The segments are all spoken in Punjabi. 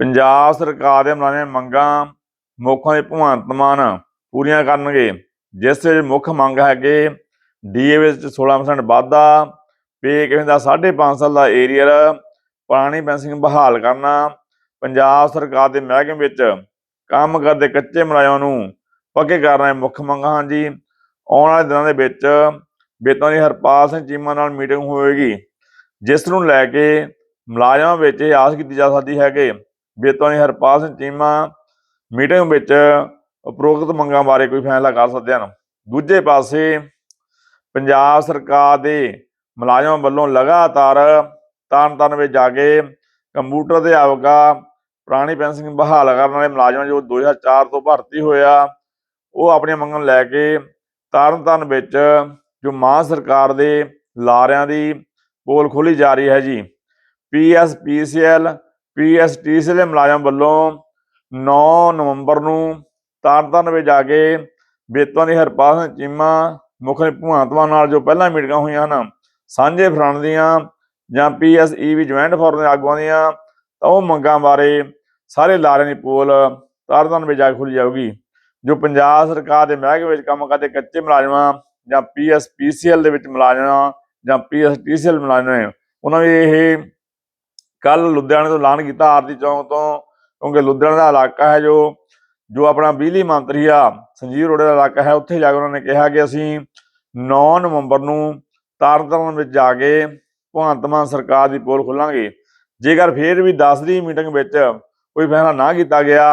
ਪੰਜਾਬ ਸਰਕਾਰ ਦੇ ਮੁਲਾਜ਼ਮਾਂ ਦੀਆਂ ਮੰਗਾਂ ਮੁੱਖਾਂ ਦੇ ਭਗਵੰਤ ਮਾਨ ਪੂਰੀਆਂ ਕਰਨਗੇ, ਜਿਸ ਵਿੱਚ ਮੁੱਖ ਮੰਗ ਹੈ ਕਿ ਡੀਏ ਵਿੱਚ 16% ਵਾਧਾ, ਪੇ ਕਿਵੇਂ ਦਾ 5.5 ਸਾਲ ਦਾ ਏਰੀਅਰ ਪੁਰਾਣੀ ਪੈਨਸ਼ਨ ਬਹਾਲ ਕਰਨਾ, ਪੰਜਾਬ ਸਰਕਾਰ ਦੇ ਮਹਿਕਮੇ ਵਿੱਚ ਕੰਮ ਕਰਦੇ ਕੱਚੇ ਮੁਲਾਜ਼ਮਾਂ ਨੂੰ ਪੱਕੇ ਕਰਨਾ ਮੁੱਖ ਮੰਗਾਂ ਹਨ ਜੀ। ਆਉਣ ਵਾਲੇ ਦਿਨਾਂ ਦੇ ਵਿੱਚ ਬੇਤਾਂ ਦੀ ਹਰਪਾਲ ਸਿੰਘ ਚੀਮਾ ਨਾਲ ਮੀਟਿੰਗ ਹੋਵੇਗੀ, ਜਿਸ ਨੂੰ ਲੈ ਕੇ ਮੁਲਾਜ਼ਮਾਂ ਵਿੱਚ ਇਹ ਆਸ ਕੀਤੀ ਜਾ ਸਕਦੀ ਹੈ ਕਿ ਬੇਤਾਂ ਹਰਪਾਲ ਸਿੰਘ ਚੀਮਾ ਮੀਟਿੰਗ ਵਿੱਚ ਉਪਰੋਕਤ ਮੰਗਾਂ ਬਾਰੇ ਕੋਈ ਫੈਸਲਾ ਕਰ ਸਕਦੇ ਹਨ। ਦੂਜੇ ਪਾਸੇ ਪੰਜਾਬ ਸਰਕਾਰ ਦੇ ਮੁਲਾਜ਼ਮਾਂ ਵੱਲੋਂ ਲਗਾਤਾਰ ਤਾਰਨ ਤਾਰਨ ਵਿੱਚ ਜਾ ਕੇ ਕੰਪਿਊਟਰ ਦੇ ਆਵਗਾ ਪੁਰਾਣੀ ਪੈਨਸ਼ਨ ਬਹਾਲ ਕਰਨ ਵਾਲੇ ਮੁਲਾਜ਼ਮਾਂ ਜੋ 2004 ਤੋਂ ਭਰਤੀ ਹੋਇਆ, ਉਹ ਆਪਣੀਆਂ ਮੰਗਾਂ ਨੂੰ ਲੈ ਕੇ ਤਰਨਤਾਰਨ ਵਿੱਚ ਜੋ ਮਾਂ ਸਰਕਾਰ ਦੇ ਲਾਰਿਆਂ ਦੀ ਪੋਲ ਖੋਲੀ ਜਾ ਰਹੀ ਹੈ ਜੀ। ਪੀਐਸਪੀਸੀਐਲ ਪੀਐਸਟੀਸੀ ਦੇ ਮੁਲਾਜ਼ਮ ਵੱਲੋਂ 9 ਨਵੰਬਰ ਨੂੰ ਤਰਨਤਾਰਨ ਵਿੱਚ ਜਾ ਕੇ ਬੇਤਵਾਂ ਦੀ ਹਰਪਾਲ ਸਿੰਘ ਚੀਮਾ, ਮੁੱਖ ਭਗਵੰਤਮਾਨ ਨਾਲ ਜੋ ਪਹਿਲਾਂ ਮੀਟਿੰਗਾਂ ਹੋਈਆਂ ਹਨ, ਸਾਂਝੇ ਫਰੰਟ ਦੀਆਂ ਜਾਂ ਪੀਐਸਈਵੀ ਜੁਆਇੰਟ ਫੋਰਮ ਦੇ ਆਗੂਆਂ ਦੀਆਂ, ਤਾਂ ਉਹ ਮੰਗਾਂ ਬਾਰੇ ਸਾਰੇ ਲਾਰਿਆਂ ਦੀ ਪੋਲ ਤਰਨਤਾਰਨ ਵਿੱਚ ਜਾ ਕੇ ਖੁੱਲ੍ਹ ਜਾਊਗੀ, ਜੋ ਪੰਜਾਬ ਸਰਕਾਰ ਦੇ ਮਹਿਕਮੇ ਵਿੱਚ ਕੰਮ ਕਰਦੇ ਕੱਚੇ ਮੁਲਾਜ਼ਮਾਂ ਜਾਂ ਪੀਐਸਪੀਸੀਐਲ ਦੇ ਵਿੱਚ ਮੁਲਾਜ਼ਮਾਂ ਜਾਂ ਪੀਐਸਟੀਸੀਐਲ ਮੁਲਾਜ਼ਮ ਉਹਨਾਂ ਨੇ ਇਹ ਕੱਲ ਲੁਧਿਆਣੇ ਤੋਂ ਐਲਾਨ ਕੀਤਾ ਆਰਤੀ ਚੌਂਕ ਤੋਂ, ਕਿਉਂਕਿ ਲੁਧਿਆਣਾ ਦਾ ਇਲਾਕਾ ਹੈ ਜੋ ਜੋ ਆਪਣਾ ਬਿਜਲੀ ਮੰਤਰੀ ਆ, ਸੰਜੀਵ ਰੋੜੇ ਦਾ ਇਲਾਕਾ ਹੈ, ਉੱਥੇ ਜਾ ਕੇ ਉਹਨਾਂ ਨੇ ਕਿਹਾ ਕਿ ਅਸੀਂ 9 ਨਵੰਬਰ ਨੂੰ ਤਰਨਤਾਰਨ ਵਿੱਚ ਜਾ ਕੇ ਭਗਵੰਤ ਮਾਨ ਸਰਕਾਰ ਦੀ ਪੋਲ ਖੋਲਾਂਗੇ। ਜੇਕਰ ਫੇਰ ਵੀ 10 ਦੀ ਮੀਟਿੰਗ ਵਿੱਚ ਕੋਈ ਫੈਸਲਾ ਨਾ ਕੀਤਾ ਗਿਆ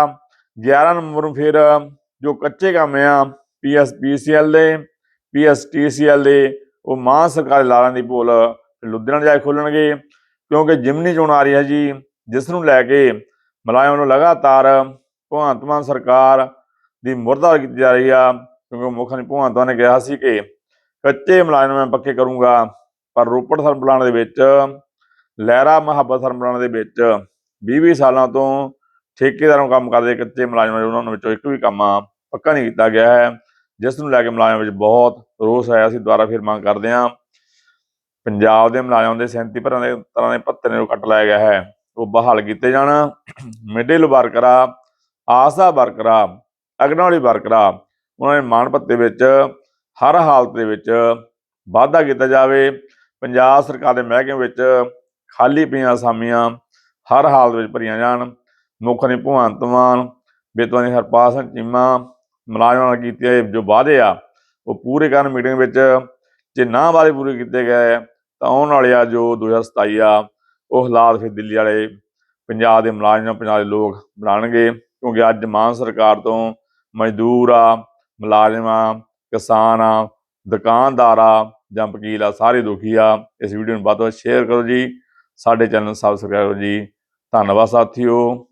11 ਨਵੰਬਰ ਨੂੰ ਫਿਰ ਜੋ ਕੱਚੇ ਕੰਮ ਆ ਪੀਐਸਪੀਸੀਐਲ ਦੇ ਪੀਐਸਟੀਸੀਐਲ ਦੇ, ਉਹ ਮਾਂ ਸਰਕਾਰ ਦੇ ਲਾਲਾਂ ਦੀ ਪੋਲ ਲੁਧਿਆਣਾ ਜਾ ਕੇ ਖੋਲਣਗੇ। ਕਿਉਂਕਿ ਜਿਮਨੀ ਚੋਣ ਆ ਰਹੀ ਹੈ ਜੀ ਜਿਸ ਨੂੰ ਲੈ ਕੇ ਮੁਲਾਜ਼ਮਾਂ ਨੂੰ ਲਗਾਤਾਰ ਭਗਵੰਤ ਮਾਨ ਸਰਕਾਰ ਦੀ ਮੁਰਦਾ ਕੀਤੀ ਜਾ ਰਹੀ ਆ, ਕਿਉਂਕਿ ਮੁੱਖ ਮੰਤਰੀ ਭਗਵੰਤ ਮਾਨ ਨੇ ਕਿਹਾ ਸੀ ਕਿ ਕੱਚੇ ਮੁਲਾਜ਼ਮ ਮੈਂ ਪੱਕੇ ਕਰੂੰਗਾ, ਪਰ ਰੋਪੜ ਥਰਮ ਪਲਾਂਟ ਦੇ ਵਿੱਚ, ਲਹਿਰਾ ਮੁਹੱਬਤ ਥਰਮ ਪਲਾਂਟ ਦੇ ਵਿੱਚ 20-20 ਸਾਲਾਂ ਤੋਂ ਠੇਕੇਦਾਰਾਂ ਨੂੰ ਕੰਮ ਕਰਦੇ ਕੱਚੇ ਮੁਲਾਜ਼ਮਾਂ ਦੇ ਉਹਨਾਂ ਵਿੱਚੋਂ ਇੱਕ ਵੀ ਕੰਮ ਪੱਕਾ ਨਹੀਂ ਕੀਤਾ ਗਿਆ ਹੈ, ਜਿਸ ਨੂੰ ਲੈ ਕੇ ਮੁਲਾਜ਼ਮਾਂ ਵਿੱਚ ਬਹੁਤ ਰੋਸ ਆਇਆ ਸੀ, ਦੁਬਾਰਾ ਫਿਰ ਮੰਗ ਕਰਦੇ ਹਾਂ ਪੰਜਾਬ ਦੇ ਮੁਲਾਜ਼ਮਾਂ ਦੇ 37 ਭਰਾਂ ਦੇ ਤਰ੍ਹਾਂ ਦੇ ਭੱਤੇ ਨੂੰ ਕੱਟ ਲਾਇਆ ਗਿਆ ਹੈ। ਉਹ ਬਹਾਲ ਕੀਤੇ ਜਾਣ। ਮਿਡਲ ਵਰਕਰਾਂ ਆਸਾ ਵਰਕਰਾਂ ਅਗਨੌਲੀ ਵਰਕਰਾਂ ਉਹਨਾਂ ਦੇ ਮਾਣ ਭੱਤੇ ਵਿੱਚ, ਹਰ ਹਾਲਤ ਦੇ ਵਿੱਚ ਵਾਧਾ ਕੀਤਾ ਜਾਵੇ। ਪੰਜਾਬ ਸਰਕਾਰ ਦੇ ਮਹਿਕਮੇ ਵਿੱਚ ਖਾਲੀ ਪਈਆਂ ਅਸਾਮੀਆਂ ਹਰ ਹਾਲਤ ਵਿੱਚ ਭਰੀਆਂ ਜਾਣ। ਮੁੱਖ ਨੇ ਭਗਵੰਤ ਮਾਨ, ਬੇਤਵਾਂ ਦੀ ਹਰਪਾਲ ਸਿੰਘ ਚੀਮਾ ਮੁਲਾਜ਼ਮਾਂ ਨਾਲ ਕੀਤੇ ਜੋ ਵਾਅਦੇ ਆ, ਉਹ ਪੂਰੇ ਕਰਨ ਮੀਟਿੰਗ ਵਿੱਚ, ਜੇ ਨਾ ਵਾਅਦੇ ਪੂਰੇ ਕੀਤੇ ਗਏ ਤਾਂ ਆਉਣ ਵਾਲੇ ਆ ਜੋ 2027 ਆ, ਉਹ ਹਾਲਾਤ ਫਿਰ ਦਿੱਲੀ ਵਾਲੇ ਪੰਜਾਬ ਦੇ ਮੁਲਾਜ਼ਮਾਂ, ਪੰਜਾਬ ਦੇ ਲੋਕ ਬਣਾਉਣਗੇ, ਕਿਉਂਕਿ ਅੱਜ ਮਾਨ ਸਰਕਾਰ ਤੋਂ ਮਜ਼ਦੂਰ ਆ, ਮੁਲਾਜ਼ਮ ਆ, ਕਿਸਾਨ ਆ, ਦੁਕਾਨਦਾਰ ਆ, ਜਾਂ ਵਕੀਲ ਆ, ਸਾਰੇ ਦੁਖੀ ਆ। ਇਸ ਵੀਡੀਓ ਨੂੰ ਵੱਧ ਤੋਂ ਵੱਧ ਸ਼ੇਅਰ ਕਰੋ ਜੀ। ਸਾਡੇ ਚੈਨਲ ਸਬਸਕ੍ਰਾਈਬ ਕਰੋ ਜੀ। ਧੰਨਵਾਦ ਸਾਥੀਓ।